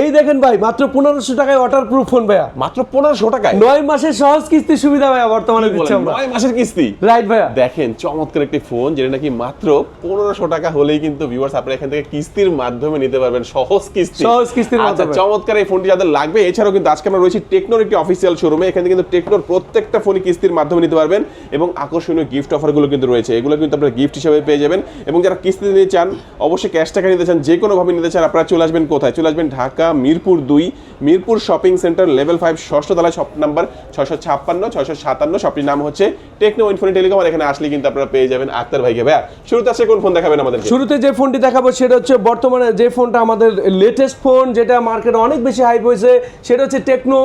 এই দেখেন ভাই মাত্র পনেরোশো টাকায় ওয়াটার প্রুফ ফোন ভাইয়া। মাত্র পনেরোশো টাকায়? নয় মাসের সহজ কিস্তি সুবিধা ভাইয়া বর্তমানে দিচ্ছি? আমরা। নয় মাসের কিস্তি? রাইট ভাইয়া। দেখেন চমৎকার একটি ফোন যেটা নাকি মাত্র পনেরোশো টাকা হলেই কিন্তু ভিউয়ার্স আপনারা এখান থেকে কিস্তির মাধ্যমে নিতে পারবেন সহজ কিস্তি। সহজ কিস্তির আচ্ছা। চমৎকার এই ফোনটি যাদের লাগবে এছাড়াও কিন্তু আজকে আমরা রয়েছি টেকনোর একটি অফিসিয়াল শোরুমে এখানে কিন্তু টেকনোর প্রত্যেকটা ফোনই কিস্তির মাধ্যমে নিতে পারবেন এবং আকর্ষণীয় গিফট অফারগুলো কিন্তু রয়েছে। এগুলো কিন্তু আপনারা গিফট হিসেবে পেয়ে যাবেন। এবং যারা কিস্তি নিতে চান অবশ্যই ক্যাশ টাকা নিতে চান যে কোনো ভাবে নিতে চান আপনারা চলে আসবেন কোথায়? চলে আসবেন ঢাকা মিরপুর দুই Mirpur shopping centre level five ষষ্ঠ তলায় শপ নাম্বার ছয়শো ছাপ্পান্ন ছয়শো সাতান্ন। শপটির নাম হচ্ছে টেকনো ইনফোনি টেলিকম আর এখানে আসলে কিন্তু আপনারা পেয়ে যাবেন আক্তার ভাইকে। ভাইয়া শুরুতে আসে কোন ফোন দেখাবেন আমাদের শুরুতে যে ফোনটি দেখাবো সেটা হচ্ছে বর্তমানে যে ফোনটা আমাদের লেটেস্ট ফোন যেটা মার্কেটে অনেক বেশি হাইপ হয়েছে সেটা হচ্ছে টেকনো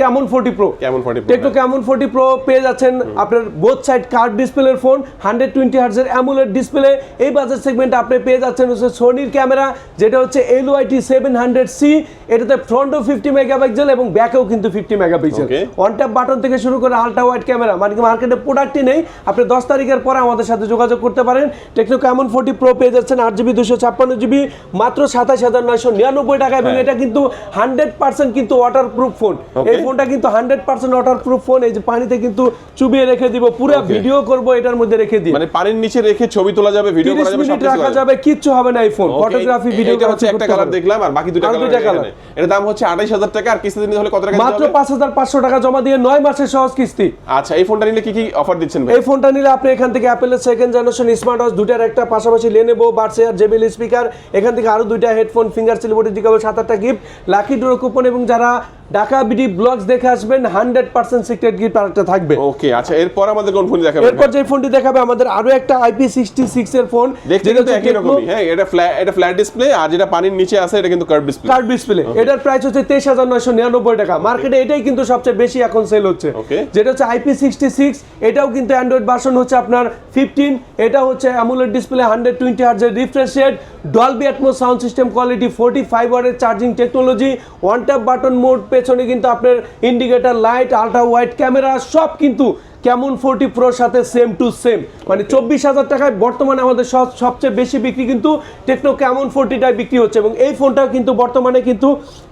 কেমন ফোর্টি প্রো কেমন ফোনটি টেকনো কেমন ফোর্টি প্রো পেয়ে যাচ্ছেন আপনার বোথ সাইড কার্ড ডিসপ্লের ফোন হান্ড্রেড টোয়েন্টি হার্জের অ্যামুলেট ডিসপ্লে এই বাজার সেগমেন্টে আপনি পেয়ে যাচ্ছেন হচ্ছে সোনির ক্যামেরা যেটা হচ্ছে L YT seven hundred C এটাতে ফ্রন্টও ফিফটি মেগাপিক্সেল এবং ব্যাকেও কিন্তু fifty megapixel. One tap button থেকে শুরু করে আলট্রা ওয়াইড ক্যামেরা মানে মার্কেটে প্রোডাক্টই নেই। আপনি দশ তারিখের পরে আমাদের সাথে যোগাযোগ করতে পারেন। টেকনো ক্যামন ফোর্টি প্রো পেয়ে যাচ্ছেন আট জিবি দুশো ছাপ্পান্ন জিবি মাত্র সাতাশ হাজার নয়শো নিরানব্বই টাকা। এবং হ্যাঁ। এটা কিন্তু হান্ড্রেড পার্সেন্ট কিন্তু ওয়াটার প্রুফ ফোন এই ফোনটা কিন্তু hundred percent water proof phone এই যে পানিতে কিন্তু চুবিয়ে রেখে দিব পুরো ভিডিও করব এটার মধ্যে রেখে দিই মানে পানির নিচে রেখে ছবি তোলা যাবে ভিডিও করা যাবে রাখা যাবে কিচ্ছু হবে না এই ফোন ফটোগ্রাফি ভিডিও হচ্ছে একটা কালার দেখলাম আর বাকি দুটো আর কালারের দাম হচ্ছে আঠাইশ হাজার টাকা আর কিস্তি নিতে হলে কত টাকা মাত্র হবে? পাঁচ হাজার পাঁচশো টাকা জমা দিয়ে নয় মাসের সহজ কিস্তি। আচ্ছা এই ফোনটা নিলে কি কি অফার দিচ্ছেন ভাই? এই ফোনটা নিলে আপনি এখান থেকে অ্যাপেলের সেকেন্ড জেনারেশন স্মার্ট ওয়াচ দুটার একটা পাশাপাশি লেনেবো এয়ার জেবিল স্পিকার এখান থেকে আরও দুইটা হেডফোন ফিঙ্গার সিলিবটি দিকে সাত আটটা গিফট লাকি ডোর কুপন এবং যারা ঢাকা বিডি ব্লগস দেখে আসবেন হান্ড্রেড পার্সেন্ট সিক্রেট গিফট আরেকটা থাকবে। ওকে আচ্ছা এরপর আমাদের কোন ফোন দেখাবেন? এরপর যে ফোনটি দেখাবে আমাদের আরও একটা আইপি সিক্সটি সিক্স এর ফোন দেখতে কিন্তু একই রকমই। হ্যাঁ এটা ফ্ল্যাট এটা ফ্ল্যাট ডিসপ্লে আর যেটা পানির নিচে আছে এটা কিন্তু কার্ভ ডিসপ্লে ডিসপ্লে এটার প্রাইস হচ্ছে তেইশ হাজার নয়শো নিরানব্বই টাকা। মার্কেটে এটাই কিন্তু সবচেয়ে বেশি এখন সেল হচ্ছে. যেটা হচ্ছে আইপি সিক্সটি সিক্স এটাও কিন্তু অ্যান্ড্রয়েড ভার্সন হচ্ছে আপনার ফিফটিন এটা হচ্ছে amulet display hundred twenty হার্জের refresh rate Dolby Atmos sound system quality forty five ওয়ারের charging technology one tap button mode পেছনে কিন্তু আপনার indicator light ultra wide camera সব কিন্তু কেমন ফোর্টি প্রোর সাথে সেম টু সেম মানে চব্বিশ হাজার টাকায় বর্তমানে আমাদের সব সবচেয়ে বেশি বিক্রি কিন্তু টেকনো কেমন ফোর্টিটাই বিক্রি হচ্ছে। এবং এই ফোনটাও কিন্তু বর্তমানে কিন্তু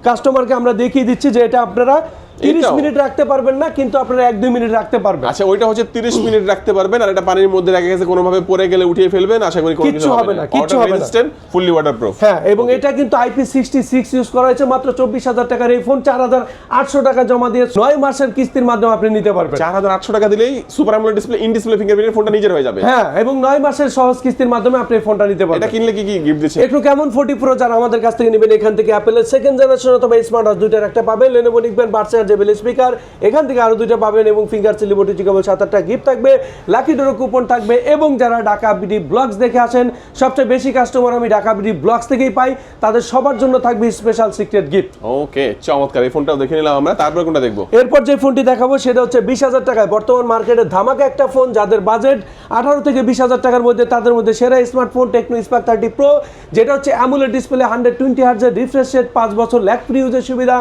কাস্টমারকে আমরা দেখিয়ে দিচ্ছি যে এটা আপনারা তিরিশ এটাও? মিনিট রাখতে পারবেন না কিন্তু আপনারা এক দুই মিনিট রাখতে পারবেন। আচ্ছা ওইটা হচ্ছে 30 মিনিট রাখতে পারবেন আর এটা পানির মধ্যে রেখে গেছে পড়ে গেলে উঠিয়ে ফেলবেন আশা করি কোনো কিচ্ছু হবে না, কিচ্ছু হবে না। ফুললি ওয়াটারপ্রুফ হ্যাঁ এবং এটা কিন্তু আইপি সিক্সটি সিক্স ইউজ করা হয়েছে মাত্র চব্বিশ হাজার টাকার এই ফোন চার হাজার আটশো টাকা জমা দিয়ে নয় মাসের কিস্তির মাধ্যমে আপনি নিতে পারবেন। চার হাজার আটশো টাকা দিলেই super AMOLED display in display ফিঙ্গারপ্রিন্টের ফোনটা নিজের হয়ে যাবে। হ্যাঁ এবং নয় মাসের সহজ কিস্তির মাধ্যমে আপনি এই ফোনটা নিতে এটা কিনলে কি কি গিফট দিচ্ছে? একটু কেমন ফোর্টি প্রো যারা আমাদের কাছ থেকে নেবেন এখান থেকে অ্যাপেলের সেকেন্ড জেনারেশন অথবা স্মার্ট ওয়াচ দুইটার একটা পাবেন লেনোভো নিকবেন বার্সার জেবেল স্পিকার এখান থেকে আরও দুইটা পাবেন এবং ফিঙ্গার সিলিবটি কেবল সাত আটটা গিফট থাকবে। লাকি ডোরো কুপন থাকবে এবং যারা ঢাকা বিডি ব্লগস দেখে আসেন সবচেয়ে বেশি কাস্টমার আমি ঢাকা বিডি ব্লগস থেকেই পাই তাদের সবার জন্য থাকবে স্পেশাল সিক্রেট গিফট ওকে চমৎকার। এই ফোনটাও দেখে নিলাম আমরা তারপর কোনটা দেখব? এরপর যে ফোনটি দেখাবো সেটা হচ্ছে বিশ হাজার টাকায়। বর্তমান মার্কেটে ধামাকা একটা ফোন যাদের বাজেট আঠারো থেকে বিশ হাজার টাকার মধ্যে তাদের মধ্যে সেরা smartphone Tecno Spark thirty pro যেটা হচ্ছে অ্যামুলেট ডিসপ্লে হান্ড্রেড টোয়েন্টি হার্জের রিফ্রেশ রেট পাঁচ বছর ল্যাক ফ্রি ইউজের সুবিধা।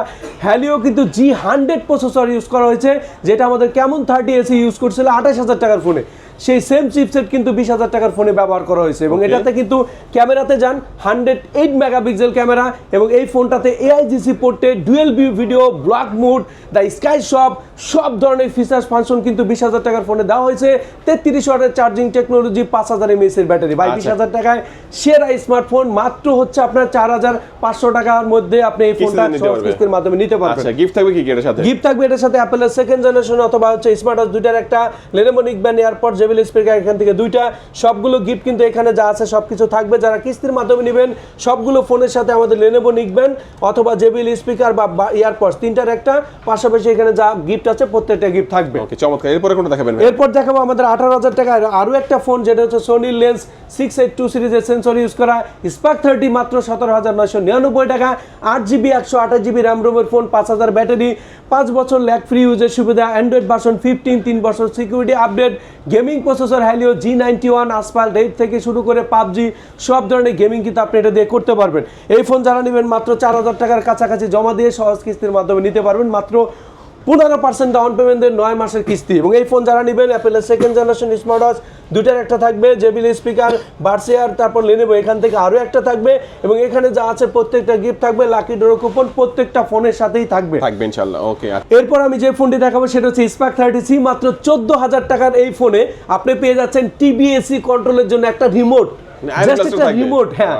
হ্যালিও কিন্তু জি হান্ড্রেড প্রসেসর ইউজ করা হয়েছে, যেটা আমাদের কেমন থার্টি এসি ইউজ করছিল, আঠাশ হাজার টাকার ফোনে সেই সেম চিপসেট কিন্তু বিশ হাজার টাকার ফোনে ব্যবহার করা হয়েছে। এবং এটাতে কিন্তু ক্যামেরাতে যান হান্ড্রেড এইট মেগাপিক্সেল ক্যামেরা এবং এই ফোনটাতে AIGC পোর্টে dual view video vlog mode the sky shop সব ধরনের ফিচার্স ফাংশন কিন্তু বিশ হাজার টাকার ফোনে দেওয়া হয়েছে। তেত্রিশ ওয়াটের চার্জিং টেকনোলজি পাঁচ হাজার এমএস এর ব্যাটারি বাই বিশ আচ্ছা। হাজার টাকায় সেরা স্মার্টফোন মাত্র হচ্ছে আপনার চার হাজার পাঁচশো টাকার মধ্যে আপনি এই ফোনটা। কিস্তির মাধ্যমে নিতে পারবেন। আচ্ছা গিফট থাকবে কি এর সাথে? গিফট থাকবে এটার সাথে অ্যাপেলের সেকেন্ড জেনারেশন অথবা হচ্ছে স্মার্ট ওয়াচ দুইটার একটা লেনোভো নিকবেন এয়ারপড জেবিল স্পিকার এখান থেকে দুইটা। সবগুলো গিফট কিন্তু এখানে যা আছে সবকিছু থাকবে। যারা কিস্তির মাধ্যমে নেবেন সবগুলো ফোনের সাথে আমাদের লেনোভো নিকবেন অথবা জেবিল স্পিকার বা এয়ারপডস তিনটার একটা পাশাপাশি এখানে যা গিফট আছে প্রত্যেকটা গিফট থাকবে। ওকে চমৎকার। এরপরে কোনটা দেখাবেন এরপর দেখাবো আমাদের আঠারো হাজার টাকায় আরও একটা ফোন যেটা হচ্ছে Sony lens six eight two সিরিজের সেন্সর ইউজ করা। স্পার্ক থার্টি মাত্র সতেরো হাজার নয়শো নিরানব্বই টাকা। আট জিবি একশো আঠাশ জিবি র্যাম রোমের ফোন পাঁচ হাজার ব্যাটারি পাঁচ বছর ল্যাক ফ্রি ইউজের সুবিধা। অ্যান্ড্রয়েড ভার্সন ফিফটিন তিন বছর security update gaming processor Helio G ninety one আসপাল রেড থেকে শুরু করে পাবজি, সব ধরনের গেমিং কিন্তু আপনি এটা দিয়ে করতে পারবেন। এই ফোন যারা নেবেন মাত্র চার হাজার টাকার কাছাকাছি জমা দিয়ে সহজ কিস্তির মাধ্যমে নিতে পারবেন। মাত্র পনেরো পার্সেন্ট ডাউন পেমেন্টের নয় মাসের কিস্তি। এবং এই ফোন যারা নেবেন অ্যাপেলের সেকেন্ড জেনারেশন স্মার্ট ওয়াচ দুটার একটা থাকবে জেবিল স্পিকার বার্সিয়ার তারপর লেনেবো এখান থেকে আরও একটা থাকবে। এবং এখানে যা আছে প্রত্যেকটা গিফট থাকবে লাকি ডোরো কুপন প্রত্যেকটা ফোনের সাথেই থাকবে। থাকবে ইনশাল্লাহ ওকে এরপর আমি যে ফোনটি দেখাবো সেটা হচ্ছে স্পার্ক থার্টি সি মাত্র চোদ্দ হাজার টাকার এই ফোনে আপনি পেয়ে যাচ্ছেন টিবিএসি কন্ট্রোলের জন্য একটা রিমোট জাস্ট একটা রিমোট হ্যাঁ.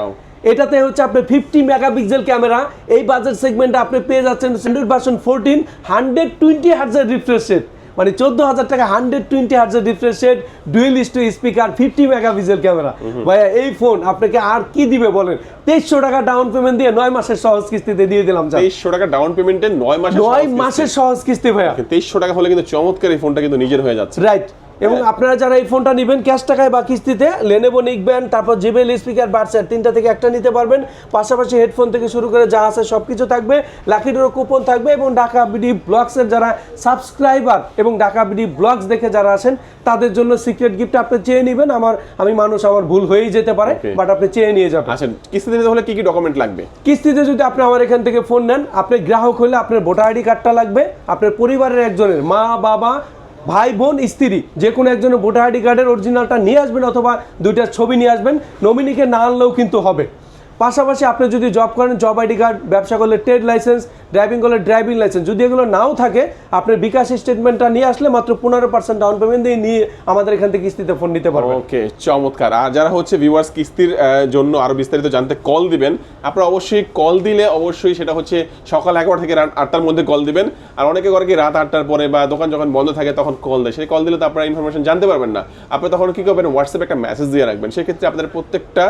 এটাতে হচ্ছে আপনি ফিফটি মেগাপিক্সেল ক্যামেরা এই বাজেট সেগমেন্টে আপনি পেয়ে যাচ্ছেন standard version fourteen hundred twenty হার্জের refresh rate মানে চোদ্দ হাজার টাকা hundred twenty হার্জের refresh rate dual stereo speaker fifty megapixel camera ভাইয়া এই ফোন আপনাকে আর কি দিবে বলেন? তেইশশো টাকা ডাউন পেমেন্ট দিয়ে নয় মাসের সহজ কিস্তিতে দিয়ে দিলাম। তেইশশো টাকা ডাউন পেমেন্টে নয় মাসের নয় মাসের সহজ কিস্তি ভাইয়া। তেইশশো টাকা হলে কিন্তু চমৎকার এই ফোনটা কিন্তু নিজের হয়ে যাচ্ছে। রাইট এবং আপনারা যারা এই ফোনটা নেবেন ক্যাশ টাকায় বা কিস্তিতে লেনেবো নিকবেন তারপর জেবেল স্পিকার বার্সার তিনটা থেকে একটা নিতে পারবেন। পাশাপাশি হেডফোন থেকে শুরু করে যা আছে সব কিছু থাকবে। লাকি ডোর কুপন থাকবে এবং ঢাকা বিডি ব্লগসের যারা সাবস্ক্রাইবার এবং ঢাকা বিডি ব্লগস দেখে যারা আসেন তাদের জন্য সিক্রেট গিফট আপনি চেয়ে নেবেন। আমার আমি মানুষ আমার ভুল হয়েই যেতে পারে বাট আপনি চেয়ে নিয়ে যাবেন। আচ্ছা কিস্তিতে নিতে হলে কি কি ডকুমেন্ট লাগবে? কিস্তিতে যদি আপনি আমার এখান থেকে ফোন নেন আপনি গ্রাহক হলে আপনার ভোটার আইডি কার্ডটা লাগবে আপনার পরিবারের একজনের মা বাবা ভাই, বোন, স্ত্রী, যে কোনো একজনের ভোটার আইডি কার্ডের অরিজিনালটা নিয়ে আসবেন অথবা দুইটার ছবি নিয়ে আসবেন। নমিনিকে না আনলেও কিন্তু হবে। পাশাপাশি আপনি যদি জব করেন জব আইডি কার্ড ব্যবসা করলে ট্রেড লাইসেন্স ড্রাইভিং করলে ড্রাইভিং লাইসেন্স যদি এগুলো নাও থাকে আপনার বিকাশ স্টেটমেন্টটা নিয়ে আসলে মাত্র পনেরো পার্সেন্ট ডাউন পেমেন্ট দিয়ে নিয়ে আমাদের এখান থেকে কিস্তিতে ফোন নিতে পারবেন। ওকে চমৎকার। আর যারা হচ্ছে ভিউয়ার্স কিস্তির জন্য আরও বিস্তারিত জানতে কল দিবেন, আপনারা অবশ্যই কল দিলে অবশ্যই সেটা হচ্ছে সকাল এগারোটা থেকে রাত আটটার মধ্যে কল দিবেন। আর অনেকে করে কি রাত আটটার পরে বা দোকান যখন বন্ধ থাকে তখন কল দেয়। সেই কল দিলে তো আপনারা ইনফরমেশন জানতে পারবেন না। আপনি তখন কী করবেন? হোয়াটসঅ্যাপে একটা মেসেজ দিয়ে রাখবেন। সেক্ষেত্রে আপনাদের প্রত্যেকটা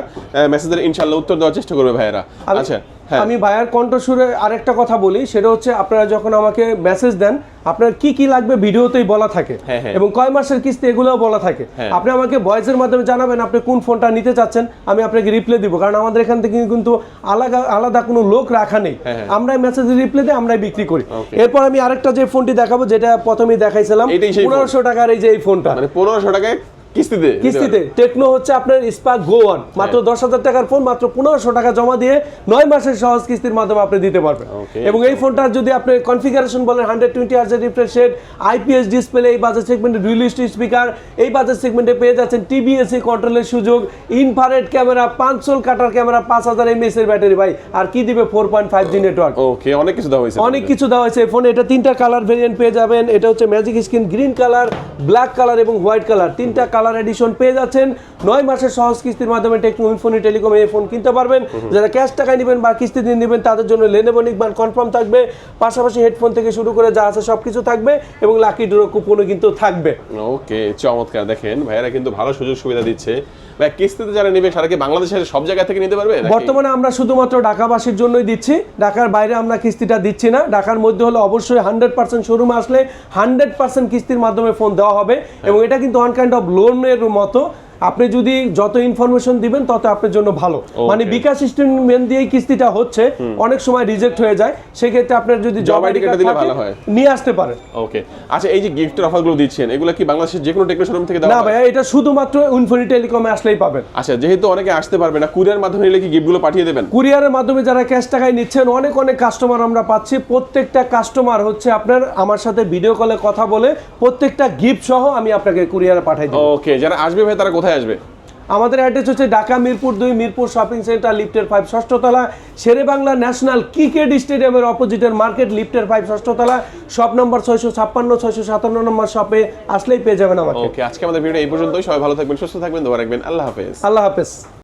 মেসেজের ইনশাল্লাহ উত্তর দেওয়ার চেষ্টা করবে ভাইয়েরা আচ্ছা হ্যাঁ আমি ভাইয়ার কণ্ঠসুরে আরেকটা কথা বলি সেটা হচ্ছে আপনারা যখন আমাকে মেসেজ দেন আপনার কি কি লাগবে ভিডিওতেই বলা থাকে হ্যাঁ, হ্যাঁ। এবং কয় মাসের কিস্তি এগুলোও বলা থাকে। আপনি আমাকে ভয়েসের মাধ্যমে জানাবেন আপনি কোন ফোনটা নিতে চাচ্ছেন আমি আপনাকে রিপ্লাই দিব কারণ আমাদের এখান থেকে কিন্তু আলাদা আলাদা কোনো লোক রাখা নেই। আমরাই মেসেজ রিপ্লাই দিয়ে আমরাই বিক্রি করি এরপর আমি আরেকটা যে ফোনটি দেখাবো যেটা প্রথমেই দেখাইছিলাম। পনেরোশো টাকার এই যে এই ফোনটা মানে পনেরোশো টাকায় কিস্তিতে কিস্তিতে। টেকনো হচ্ছে আপনার স্পার্ক গো ওয়ান। মাত্র হ্যাঁ। দশ হাজার টাকার ফোন মাত্র পনেরোশো টাকা জমা দিয়ে নয় মাসের সহজ কিস্তির মাধ্যমে আপনি দিতে পারবেন. এবং এই ফোনটার যদি আপনি কনফিগারেশন বলেন হান্ড্রেড টোয়েন্টি হার্জের রিফ্রেশ রেট আইপিএস ডিসপ্লে এই বাজার সেগমেন্টে রিলিস্ট স্পিকার এই বাজার সেগমেন্টে পেয়ে যাচ্ছেন টিবিএসি কন্ট্রোলের সুযোগ ইনফারেট ক্যামেরা পাঁচশোল কাটার ক্যামেরা পাঁচ হাজার এমএস এর ব্যাটারি ভাই। আর কি দিবে? Four point five G network okay অনেক কিছু দেওয়া হয়েছে অনেক কিছু দেওয়া হয়েছে ফোনে এটা তিনটা কালার ভেরিয়েন্ট পেয়ে যাবেন। এটা হচ্ছে magic screen green colour black colour এবং হোয়াইট কালার তিনটা কালার এডিশন পেয়ে যাচ্ছেন। নয় মাসের সহজ কিস্তির মাধ্যমে টেকনো ইনফোনি টেলিকম এই ফোন কিনতে পারবেন। যারা ক্যাশ টাকায় নেবেন বা কিস্তি দিয়ে নেবেন তাদের জন্য লেনেবো নিকবান কনফার্ম থাকবে। পাশাপাশি হেডফোন থেকে শুরু করে যা আছে সব কিছু থাকবে এবং লাকি ডুরো কুপনও কিন্তু থাকবে। ওকে চমৎকার। দেখেন ভাইয়েরা কিন্তু ভালো সুযোগ সুবিধা দিচ্ছে। ভাই কিস্তিতে যারা নেবে সারা কি বাংলাদেশের সব জায়গা থেকে নিতে পারবে বর্তমানে আমরা শুধুমাত্র ঢাকাবাসীর জন্যই দিচ্ছি। ঢাকার বাইরে আমরা কিস্তিটা দিচ্ছি না। ঢাকার মধ্যে হলে অবশ্যই হান্ড্রেড পার্সেন্ট শোরুমে আসলে হান্ড্রেড পার্সেন্ট কিস্তির মাধ্যমে ফোন দেওয়া হবে। এবং এটা কিন্তু ওয়ান কাইন্ড অফ লোনের মতো আপনি যদি যত ইনফরমেশন দিবেন তত আপনার জন্য ভালো। মানে বিকাশ স্টেটমেন্ট দিয়ে কিস্তিটা হচ্ছে অনেক সময় রিজেক্ট হয়ে যায়। সেক্ষেত্রে আপনার যদি জব আইডি কার্ড দিলে ভালো হয়। নিয়ে আসতে পারেন। ওকে আচ্ছা এই যে গিফটের অফারগুলো দিচ্ছেন এগুলো কি বাংলাদেশের যে কোনো টেকনো শোরুম থেকে না দেওয়া হয়? ভাইয়া এটা শুধুমাত্র ইনফোনি টেলিকমে আসলেই পাবেন। আচ্ছা যেহেতু অনেকে আসতে পারবে না কুরিয়ার মাধ্যমে নিলে কি গিফটগুলো পাঠিয়ে দেবেন? কুরিয়ারের মাধ্যমে যারা ক্যাশ টাকায় নিচ্ছেন অনেক অনেক কাস্টমার আমরা পাচ্ছি। প্রত্যেকটা কাস্টমার হচ্ছে আপনার আমার সাথে ভিডিও কলে কথা বলে প্রত্যেকটা গিফট সহ আমি আপনাকে কুরিয়ারে পাঠাই দিই ওকে যারা আসবে ভাই তারা কোথায় আসবে? আমাদের অ্যাড্রেস হচ্ছে ঢাকা মিরপুর দুই মিরপুর শপিং সেন্টার লিফটের ফাইভ ষষ্ঠতলা শেরে বাংলা ন্যাশনাল ক্রিকেট স্টেডিয়ামের অপোজিটের মার্কেট লিফটের ফাইভ ষষ্ঠতলা শপ নম্বর ছয়শো ছাপ্পান্ন ছয়শো সাতান্ন নম্বর শপে আসলেই পেয়ে যাবেন আমাকে। ওকে আজকে আমাদের ভিডিও এই পর্যন্তই। সবাই ভালো থাকবেন সুস্থ থাকবেন দোয়া রাখবেন। আল্লাহ হাফেজ। আল্লাহ হাফেজ।